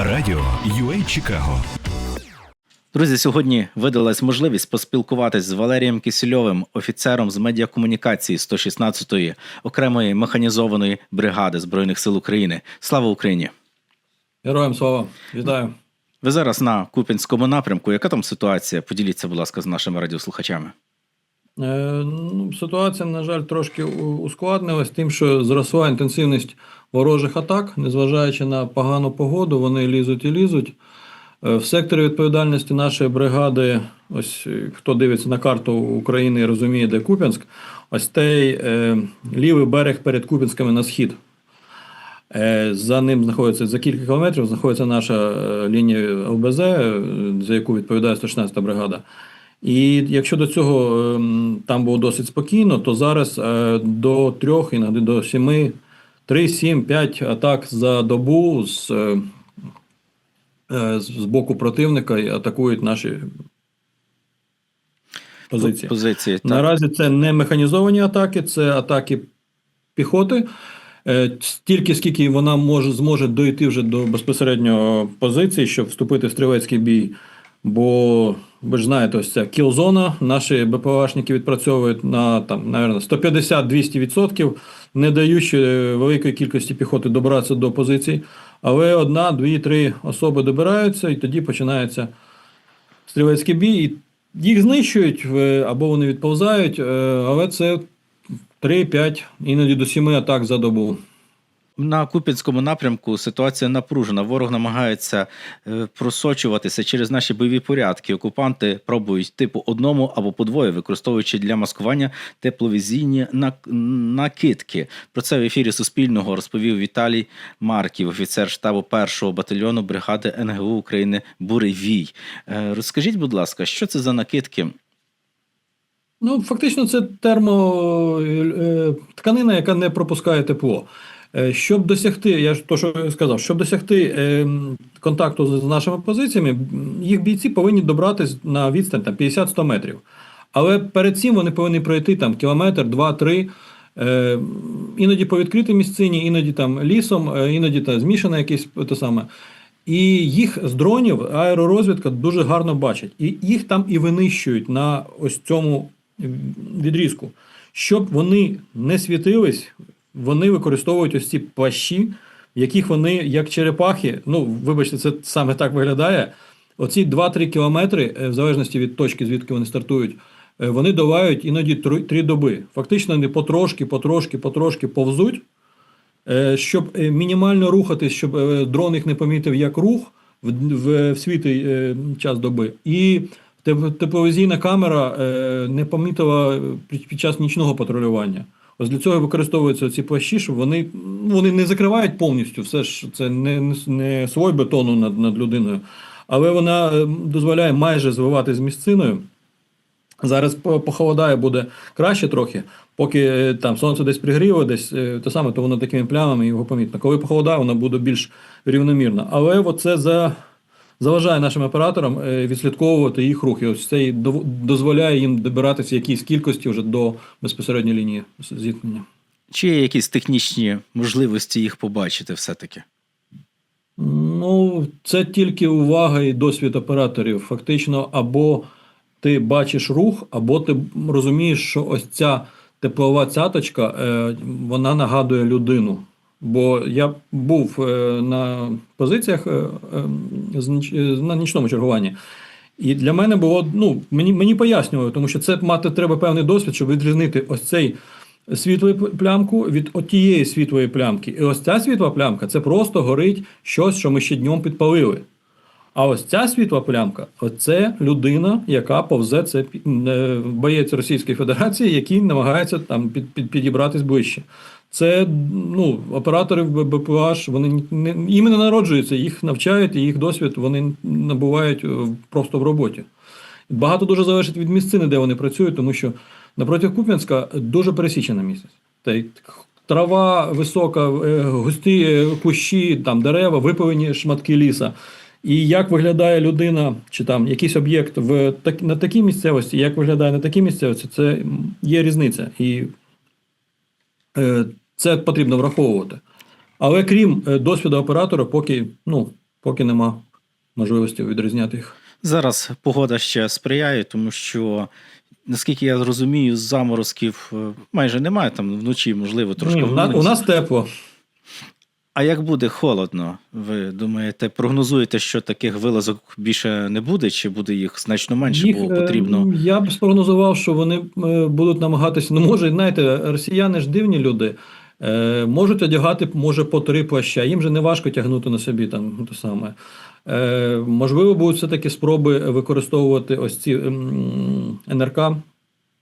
Радіо UA Чикаго Друзі, сьогодні видалась можливість поспілкуватись з Валерієм Кисельовим, офіцером з медіакомунікації 116-ї окремої механізованої бригади збройних сил України. Слава Україні! Героям слава, вітаю. Ви зараз на Купінському напрямку. Яка там ситуація? Поділіться, будь ласка, з нашими радіослухачами. Е, ну, ситуація, на жаль, трошки ускладнилась тим, що зросла інтенсивність ворожих атак, незважаючи на погану погоду, вони лізуть і лізуть. Е, в секторі відповідальності нашої бригади, ось е, хто дивиться на карту України і розуміє, де Куп'янськ, ось цей е, лівий берег перед Куп'янськами на схід. Е, За ним знаходиться за кілька кілометрів знаходиться наша е, лінія ЛБЗ, е, за яку відповідає 116 бригада. І якщо до цього ем, там було досить спокійно, то зараз е, до трьох, іноді до сіми, три, сім, п'ять атак за добу з, е, е, з боку противника і атакують наші позиції. Позиції. Так. Наразі це не механізовані атаки, це атаки піхоти. Е, Стільки, скільки вона може, зможе дойти вже до безпосередньо позиції, щоб вступити в стрілецький бій. Бо ви ж знаєте, ось ця кілзона, наші БПЛАшники відпрацьовують на там, наверное, 150-200%, не даючи великої кількості піхоти добратися до позицій. Але одна, дві, три особи добираються, і тоді починається стрілецький бій. І їх знищують е, або вони відповзають, е, але це 3-5, іноді до 7 атак за добу. На Купінському напрямку ситуація напружена. Ворог намагається е, просочуватися через наші бойові порядки. Окупанти пробують типу одному або по двоє, використовуючи для маскування тепловізійні накидки. Про це в ефірі Суспільного розповів Віталій Марків, офіцер штабу першого батальйону бригади НГУ України Буревій. Е, Розкажіть, будь ласка, що це за накидки? Ну, фактично, це термо е, тканина, яка не пропускає тепло. Е, Щоб досягти, я ж то, що сказав, щоб досягти е, контакту з нашими позиціями, їх бійці повинні добратись на відстань там, 50-100 метрів. Але перед цим вони повинні пройти там кілометр, два-три. Е, іноді по відкритій місцині, іноді там лісом, іноді там змішане якесь те саме. І їх з дронів аеророзвідка дуже гарно бачить. І їх там і винищують на ось цьому відрізку. Щоб вони не світились, вони використовують ось ці плащі, в яких вони, як черепахи, ну, вибачте, це саме так виглядає. Оці 2-3 кілометри, е, в залежності від точки, звідки вони стартують, е, вони долають іноді 3 доби. Фактично, вони потрошки, потрошки, потрошки повзуть, Е, щоб мінімально рухатись, щоб дрон їх не помітив як рух в, світлий час доби. І теп- тепловізійна камера не помітила під час нічного патрулювання. Ось для цього використовуються ці плащі, щоб вони, ну, вони не закривають повністю, все ж це не, не, слой бетону над, над людиною, але вона е, дозволяє майже звивати з місциною. Зараз по- похолодає буде краще трохи, поки е, там сонце десь пригріло, десь е, те саме, то воно такими плямами його помітно. Коли похолодає, воно буде більш рівномірно. Але це за, заважає нашим операторам е, відслідковувати їх рухи. Ось це і дозволяє їм добиратися якійсь кількості вже до безпосередньої лінії зіткнення. Чи є якісь технічні можливості їх побачити все-таки? Ну, це тільки увага і досвід операторів. Фактично, або ти бачиш рух, або ти розумієш, що ось ця теплова цяточка, е, вона нагадує людину. Бо я був е, на позиціях е, е, на нічному чергуванні. І для мене було, ну, мені, мені пояснювали, тому що це мати треба певний досвід, щоб відрізнити ось цей світлу плямку від отієї світлої плямки. І ось ця світла плямка це просто горить щось, що ми ще днем підпалили. А ось ця світла плямка це людина, яка повзе це боєць Російської Федерації, який намагається там під, під, підібратись ближче. Це ну, оператори в БПЛАш, вони не, іми не народжуються, їх навчають, і їх досвід вони набувають е, просто в роботі. Багато дуже залежить від місцини, де вони працюють, тому що напроти Куп'янська дуже пересічена місяць. Трава висока, е, густі е, кущі, там дерева, випалені шматки ліса. І як виглядає людина, чи там якийсь об'єкт в так, на такій місцевості, як виглядає на такій місцевості, це є різниця. І це потрібно враховувати. Але крім е, досвіду оператора, поки ну, поки нема можливості відрізняти їх. Зараз погода ще сприяє, тому що, наскільки я розумію, заморозків е, майже немає, там вночі, можливо, трошки. Ні, у, нас, тепло. А як буде холодно, ви думаєте, прогнозуєте, що таких вилазок більше не буде, чи буде їх значно менше, Їх, бо е, потрібно. Я б спрогнозував, що вони будуть намагатися. Ну, може, знаєте, росіяни ж дивні люди. Е, можуть одягати, може, по три плаща. Їм же не важко тягнути на собі там те саме. Е, можливо, будуть все-таки спроби використовувати ось ці м, НРК.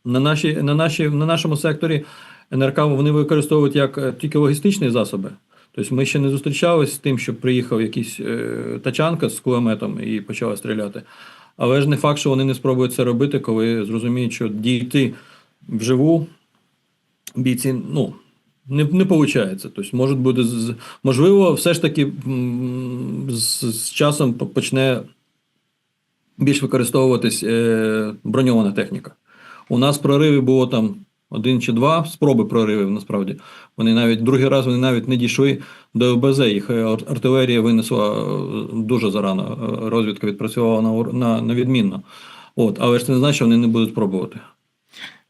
На, нашій, на, нашій, на нашому секторі НРК вони використовують як е, тільки логістичні засоби. Тобто ми ще не зустрічалися з тим, щоб приїхав якийсь е, тачанка з кулеметом і почала стріляти. Але ж не факт, що вони не спробують це робити, коли зрозуміють, що дійти вживу бійці, ну, не, не виходить. Тобто, може бути, можливо, все ж таки з, з часом почне більш використовуватись е, броньована техніка. У нас прориви було там один чи два спроби проривів, насправді. Вони навіть другий раз вони навіть не дійшли до ОБЗ. Їх е, артилерія винесла е, дуже зарано. е, Розвідка відпрацювала на, на, на відмінно. От, але ж це не значить, що вони не будуть пробувати.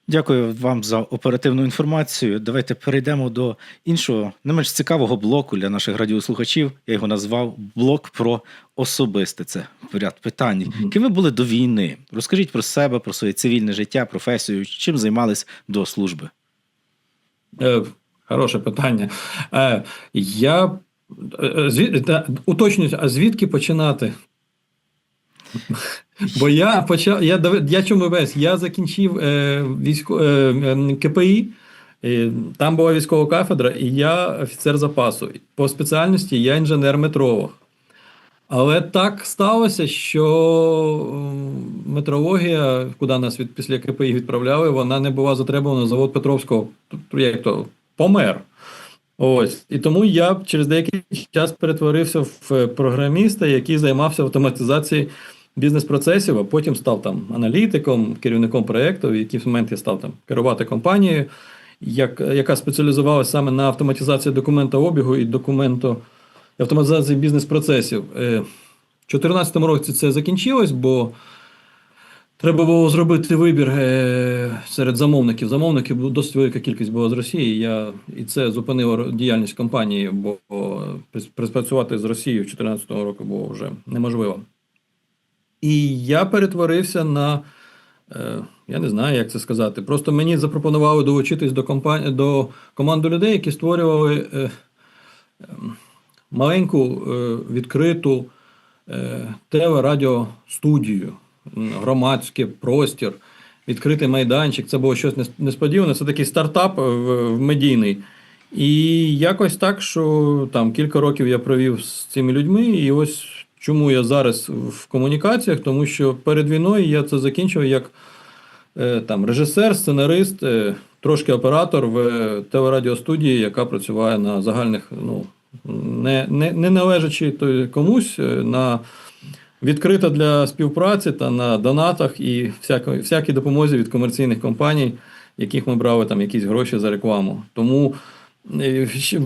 Дякую вам за оперативну інформацію. Давайте перейдемо до іншого, не менш цікавого блоку для наших радіослухачів. Я його назвав блок про особисте. Це ряд питань. Мгм. Ким ви були до війни? Розкажіть про себе, про своє цивільне життя, професію, чим займались до служби. Е, хороше питання. Е, я е, е, звід, та, уточнюю, а звідки починати? Бо я почав. Я, я чому весь? Я закінчив е, військо, е, КПІ. е, Там була військова кафедра, і я офіцер запасу. По спеціальності я інженер-метролог. Але так сталося, що метрологія, куди нас від після КПІ відправляли, вона не була затребувана. Завод Петровського як то, помер. Ось. І тому я через деякий час перетворився в програміста, який займався автоматизацією бізнес-процесів, а потім став там аналітиком, керівником проєкту. В якийсь момент я став там керувати компанією, як, яка спеціалізувалася саме на автоматизації документообігу і документу автоматизації бізнес-процесів. Е, У 2014 році це закінчилось, бо треба було зробити вибір е, серед замовників. Замовників досить велика кількість була з Росії. Я, і це зупинило діяльність компанії, бо бо приспрацювати з Росією в 2014 року було вже неможливо. І я перетворився на. е, Я не знаю, як це сказати. Просто мені запропонували долучитись до компанії до команди людей, які створювали е, ем, маленьку е, відкриту е, телерадіостудію, громадський простір, відкритий майданчик. Це було щось несподіване. Це такий стартап в, в медійний. І якось так, що там кілька років я провів з цими людьми, і ось чому я зараз в комунікаціях, тому що перед війною я це закінчив як е, там режисер, сценарист, е, трошки оператор в е, телерадіостудії, яка працює на загальних, ну не, не, не належачи комусь, на відкрита для співпраці та на донатах і всякої, всякій допомозі від комерційних компаній, яких ми брали там якісь гроші за рекламу. Тому,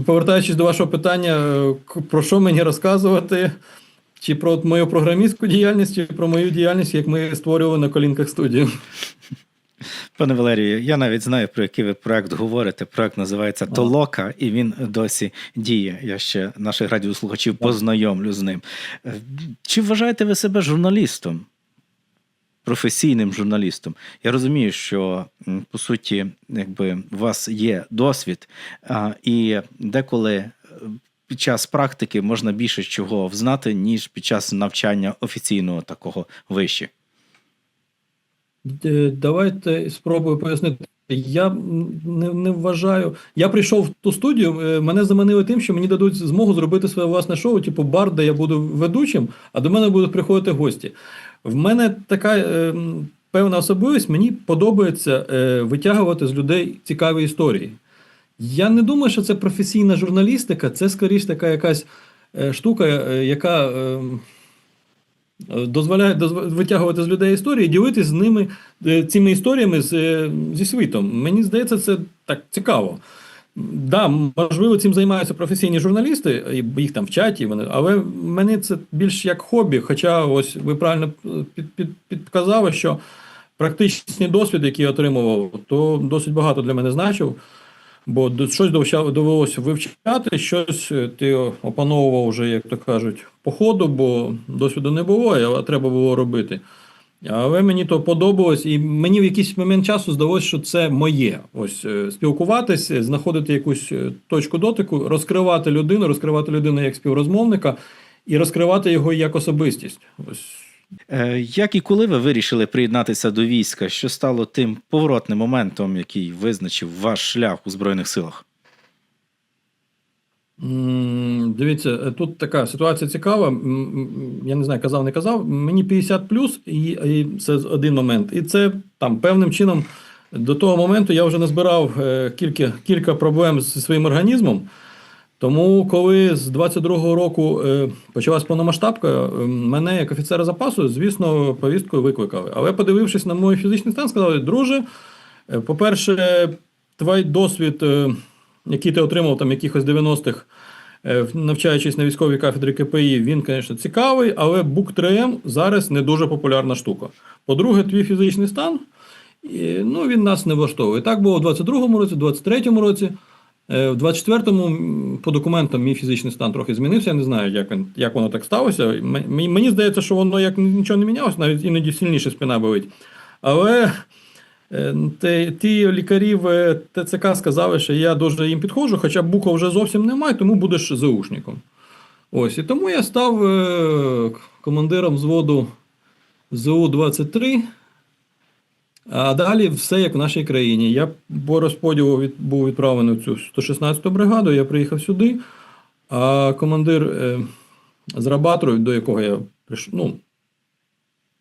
повертаючись до вашого питання, про що мені розказувати? Чи про мою програмістську діяльність, чи про мою діяльність, як ми створювали на колінках студію. Пане Валерію, я навіть знаю, про який ви проект говорите. Проект називається Толока, і він досі діє. Я ще наших радіослухачів познайомлю з ним. Е, Чи вважаєте ви себе журналістом? Професійним журналістом. Я розумію, що по суті, якби у вас є досвід, і деколи е, під час практики можна більше чого взнати, ніж під час навчання офіційного такого вище. Е, Давайте спробую пояснити. Я не, не вважаю. Я прийшов в ту студію, е, мене заманили тим, що мені дадуть змогу зробити своє власне шоу, типу бар, де я буду ведучим, а до мене будуть приходити гості. В мене така е, певна особливість, мені подобається е, витягувати з людей цікаві історії. Я не думаю, що це професійна журналістика, це скоріш така якась е, штука, е, яка. е, дозволяє дозв... витягувати з людей історії, ділитися з ними е, цими історіями з, зі світом. Мені здається, це так цікаво. Да, можливо, цим займаються професійні журналісти, їх там вчать, і вони, але мені це більш як хобі. Хоча, ось ви правильно під, під, підказали, що практичний досвід, який я отримував, то досить багато для мене значив. Бо щось довелося вивчати, щось е, ти опановував вже, як то кажуть, по ходу, бо досвіду не було, а треба було робити. Але мені то подобалось, і мені в якийсь момент часу здалося, що це моє. Ось е, спілкуватися, знаходити якусь е, точку дотику, розкривати людину, розкривати людину як співрозмовника і розкривати його як особистість. Ось Як і коли ви вирішили приєднатися до війська, що стало тим поворотним моментом, який визначив ваш шлях у Збройних силах? Дивіться, е, тут така ситуація цікава. Я не знаю, казав, не казав. Мені 50 плюс, і, і це один момент. І це там певним чином до того моменту я вже назбирав е, кілька, кілька проблем зі своїм організмом. Тому, коли з 22-го року е, почалась повномасштабка, е, мене як офіцера запасу, звісно, повісткою викликали. Але подивившись на мій фізичний стан, сказали, друже, е, по-перше, твій досвід, який ти отримав там якихось 90-х, е, навчаючись на військовій кафедрі КПІ, він, звісно, цікавий, але БУК-3М зараз не дуже популярна штука. По-друге, твій фізичний стан, ну, він нас не влаштовує. Так було в 22-му році, в 23-му році. Е, В 24-му по документам мій фізичний стан трохи змінився. Я не знаю, як, він, як воно так сталося. Мені, здається, що воно як нічого не мінялося, навіть іноді сильніше спина болить. Але е, те, ті лікарі в ТЦК сказали, що я дуже їм підходжу, хоча бука вже зовсім немає, тому будеш заушником. Ось, і тому я став е, командиром взводу ЗУ-23. А далі все як в нашій країні. Я по розподілу від, був відправлений в цю 116-ту бригаду, я приїхав сюди, а командир е, з Рабатору, до якого я прийшов, ну,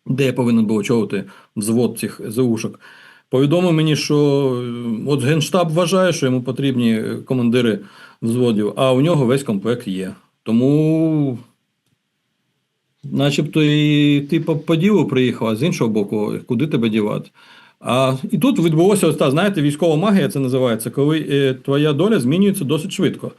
де я повинен був очолити взвод цих ЗУшок, повідомив мені, що е, от Генштаб вважає, що йому потрібні командири взводів, а у нього весь комплект є. Тому Начебто і ти по, по приїхав, а з іншого боку, куди тебе дівати? А, і тут відбулося ось та, знаєте, військова магія це називається, коли е, твоя доля змінюється досить швидко.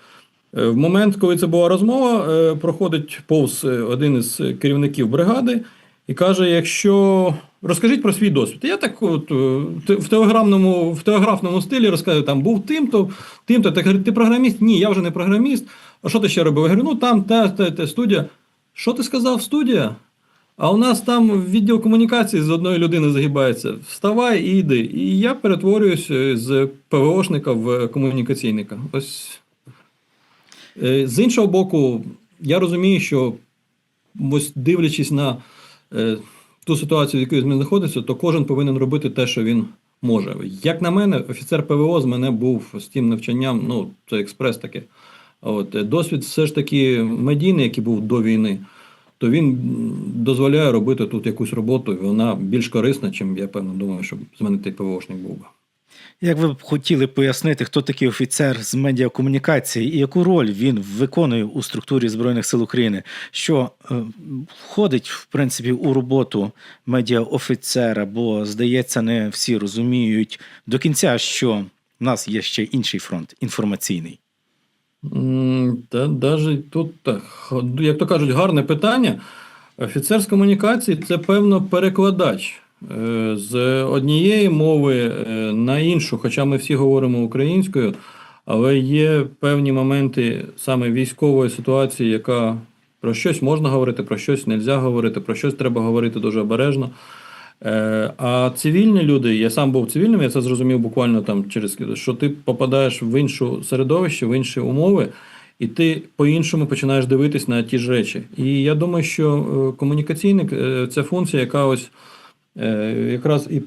Е, в момент, коли це була розмова, е, проходить повз е, один із керівників бригади і каже: якщо розкажіть про свій досвід. Я так от е, в телеграмному, в телеграфному стилі розказую, там був тим-то, тим-то. Говорить, ти програміст? Ні, я вже не програміст. А що ти ще робив? Я говорю, ну там та, та, та студія. Що ти сказав, студія? А у нас там відділ комунікації з одної людини загибається. Вставай і йди. І я перетворююсь е, з ПВОшника в комунікаційника. Ось. Е, З іншого боку, я розумію, що ось дивлячись на е, ту ситуацію, в якій він знаходиться, то кожен повинен робити те, що він може. Як на мене, офіцер ПВО з мене був з тим навчанням, ну, це експрес таке. От, досвід все ж таки медійний, який був до війни, то він дозволяє робити тут якусь роботу, і вона більш корисна, чим я певно думаю, що з мене той ПВОшник був би. Як ви б хотіли пояснити, хто такий офіцер з медіакомунікації і яку роль він виконує у структурі Збройних сил України, що е, входить в принципі у роботу медіаофіцера, бо здається, не всі розуміють до кінця, що в нас є ще інший фронт інформаційний. Та навіть тут, так, як то кажуть, гарне питання. Офіцер з комунікації це певно перекладач е, з однієї мови е, на іншу, хоча ми всі говоримо українською, але є певні моменти саме військової ситуації, яка про щось можна говорити, про щось не можна говорити, про щось треба говорити дуже обережно. Е, А цивільні люди, я сам був цивільним, я це зрозумів буквально там через що ти попадаєш в іншу середовище, в інші умови, і ти по-іншому починаєш дивитись на ті ж речі. І я думаю, що е, комунікаційник це функція, яка ось е, якраз і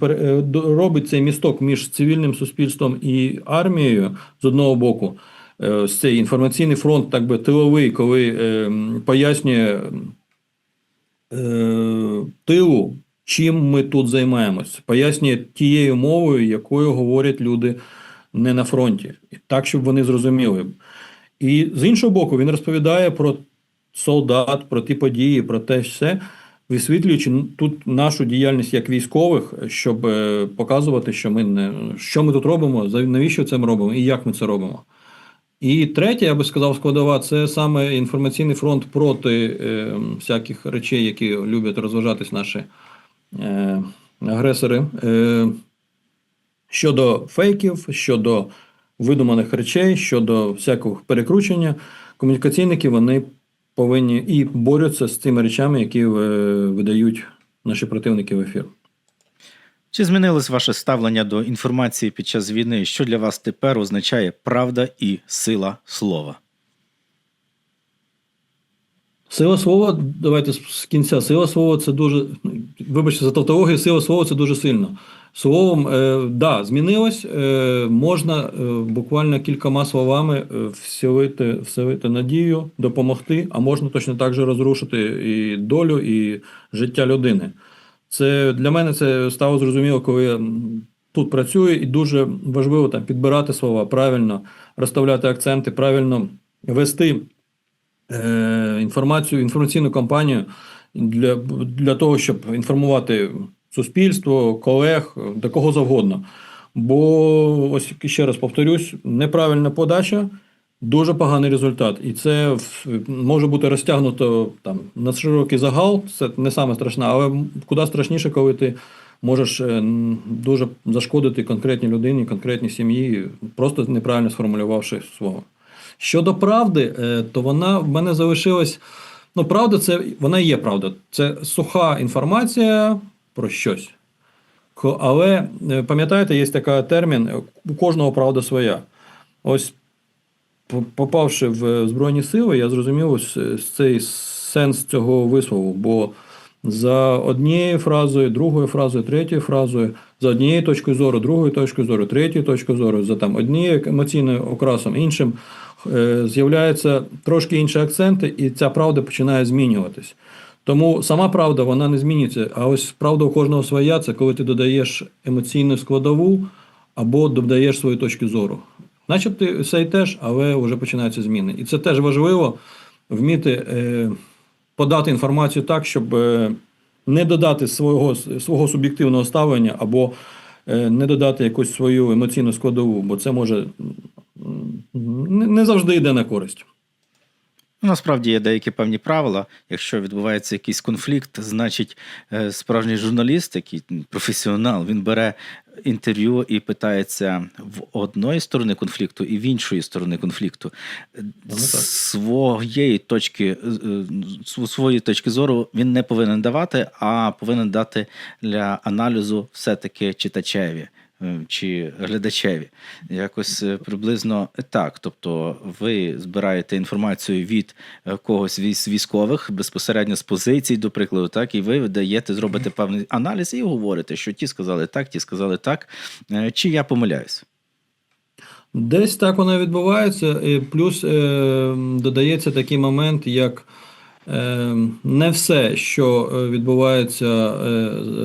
робить цей місток між цивільним суспільством і армією з одного боку. Ось цей інформаційний фронт, так би тиловий, коли е, пояснює тилу, чим ми тут займаємось, пояснює тією мовою, якою говорять люди не на фронті, так, щоб вони зрозуміли. І з іншого боку, він розповідає про солдат, про ті події, про те все, висвітлюючи тут нашу діяльність як військових, щоб е, показувати, що ми не що ми тут робимо, навіщо це ми робимо і як ми це робимо. І третє, я би сказав, складова це саме інформаційний фронт проти е, всяких речей, які люблять розважатись наші агресори. Е, щодо фейків, щодо видуманих речей, щодо всякого перекручення, комунікаційники вони повинні і борються з цими речами, які е, видають наші противники в ефір. Чи змінилось ваше ставлення до інформації під час війни? Що для вас тепер означає правда і сила слова? Сила слова, давайте з- кінця. Сила слова це дуже. Вибачте за тавтологію, сила слова це дуже сильно. Словом, е, да, змінилось. Е, можна е, буквально кількома словами е, вселити, вселити надію, допомогти, а можна точно так же розрушити і долю, і життя людини. Це для мене це стало зрозуміло, коли я тут працюю, і дуже важливо там підбирати слова, правильно розставляти акценти, правильно вести е, інформацію, інформаційну кампанію для, для того, щоб інформувати суспільство, колег, до кого завгодно. Бо ось ще раз повторюсь, неправильна подача. Дуже поганий результат, і це може бути розтягнуто там на широкий загал. Це не саме страшне, але куди страшніше, коли ти можеш е, дуже зашкодити конкретній людині, конкретній сім'ї, просто неправильно сформулювавши слово. Щодо правди, е, то вона в мене залишилась. Ну, правда, це вона є правда. Це суха інформація про щось. Але е, пам'ятаєте, є такий термін: е, у кожного правда своя. Ось попавши в Збройні Сили, я зрозумів ось цей сенс цього вислову. Бо за однією фразою, другою фразою, третьою фразою, за однією точкою зору, другою точкою зору, третьою точкою зору, за там однією емоційним окрасом, іншим з'являються трошки інші акценти, і ця правда починає змінюватись. Тому сама правда вона не змінюється. А ось правда у кожного своя це коли ти додаєш емоційну складову або додаєш свою точку зору. Начебто все й теж, але вже починаються зміни. І це теж важливо вміти е, подати інформацію так, щоб е, не додати свого, свого суб'єктивного ставлення або е, не додати якусь свою емоційну складову, бо це може не завжди йде на користь. Ну, Насправді є деякі певні правила. Якщо відбувається якийсь конфлікт, значить е, справжній журналіст, який професіонал, він бере інтерв'ю і питається в одної сторони конфлікту і в іншої сторони конфлікту. Е. Своєї точки, е, е, св- своєї точки зору він не повинен давати, а повинен дати для аналізу все-таки читачеві. Е, Чи глядачеві, якось е, приблизно так. Тобто, ви збираєте інформацію від е, когось із військових безпосередньо з позицій, до прикладу, так і ви даєте, зробите певний аналіз і говорите, що ті сказали так, ті сказали так. Чи я помиляюсь? Десь так воно відбувається. Плюс е, додається такий момент, як не все, що е, відбувається е,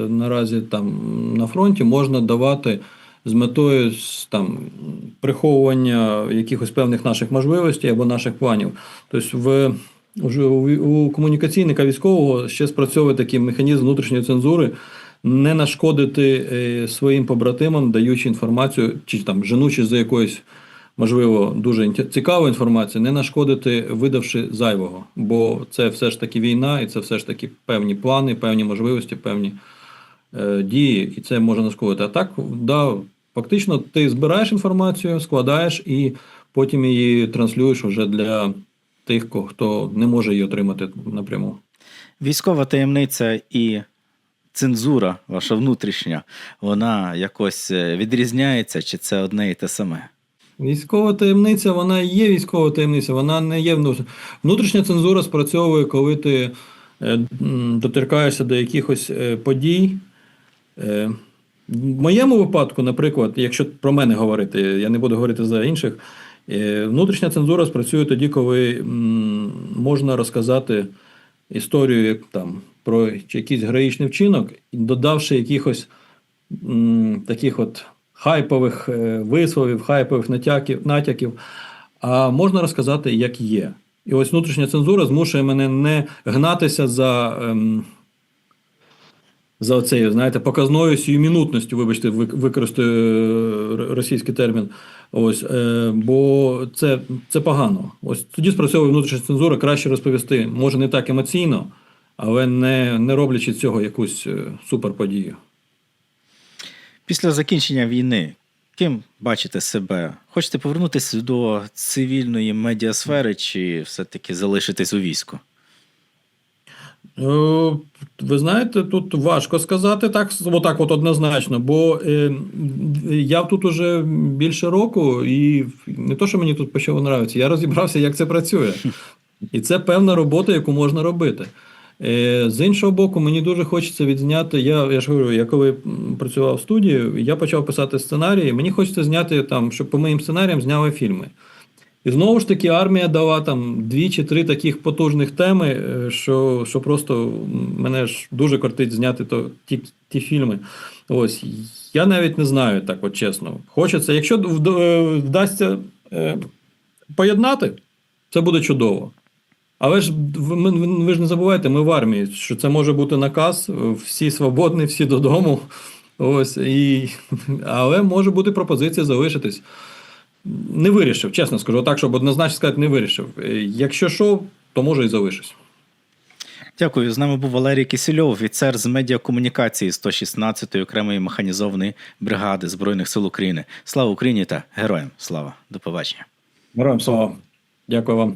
наразі там на фронті, можна давати з метою там, приховування якихось певних наших можливостей або наших планів. Тобто в у комунікаційника військового ще спрацьовує такий механізм внутрішньої цензури. Не нашкодити е, своїм побратимам, даючи інформацію, чи там женучи за якоюсь, можливо, дуже цікаву інформацію, не нашкодити, видавши зайвого. Бо це все ж таки війна, і це все ж таки певні плани, певні можливості, певні е, дії, і це може нашкодити. А так, да, фактично, ти збираєш інформацію, складаєш і потім її транслюєш вже для тих, хто не може її отримати напряму. Військова таємниця і цензура, ваша внутрішня, вона якось е, відрізняється, чи це одне і те саме? Військова таємниця, вона є військова таємниця, вона не є внутрішня. Цензура спрацьовує, коли ти е, доторкаєшся до якихось е, подій. Е, в моєму випадку, наприклад, якщо про мене говорити, я не буду говорити за інших. Внутрішня цензура спрацює тоді, коли можна розказати історію там, про якийсь героїчний вчинок, додавши якихось таких от хайпових е, висловів, хайпових натяків, натяків, а можна розказати, як є. І ось внутрішня цензура змушує мене не гнатися за. Ем, за цією, знаєте, показною сіюмінутністю, вибачте, вик- використаю е, російський термін, Ось, е, бо це, це погано. Ось тоді спрацьовує внутрішня цензура, краще розповісти. Може, не так емоційно, але не, не роблячи цього якусь е, суперподію. Після закінчення війни, ким бачите себе? Хочете повернутися до цивільної медіасфери чи все-таки залишитись у війську? Е, Ви знаєте, тут важко сказати так, отак от однозначно, бо е, я тут уже більше року, і не то, що мені тут почало нравитися, я розібрався, як це працює. І це певна робота, яку можна робити. Е, з іншого боку, мені дуже хочеться відзняти. Я, я ж говорю, я коли працював в студії, я почав писати сценарії. Мені хочеться зняти там, щоб по моїм сценаріям зняли фільми. І знову ж таки, армія дала там дві чи три таких потужних теми, е, що, що просто мене ж дуже кортить зняти то, ті, ті фільми. Ось я навіть не знаю, так от чесно. Хочеться, якщо е, вдасться е, поєднати, це буде чудово. Але ж ви, ви ж не забувайте, ми в армії, що це може бути наказ, всі свободні, всі додому. Ось, і, але може бути пропозиція залишитись. Не вирішив, чесно скажу, так, щоб однозначно сказати, не вирішив. Якщо що, то може і залишусь. Дякую. З нами був Валерій Кисельов, офіцер з медіакомунікації 116-ї окремої механізованої бригади Збройних сил України. Слава Україні та героям! Слава! До побачення! Героям слава. Дякую вам.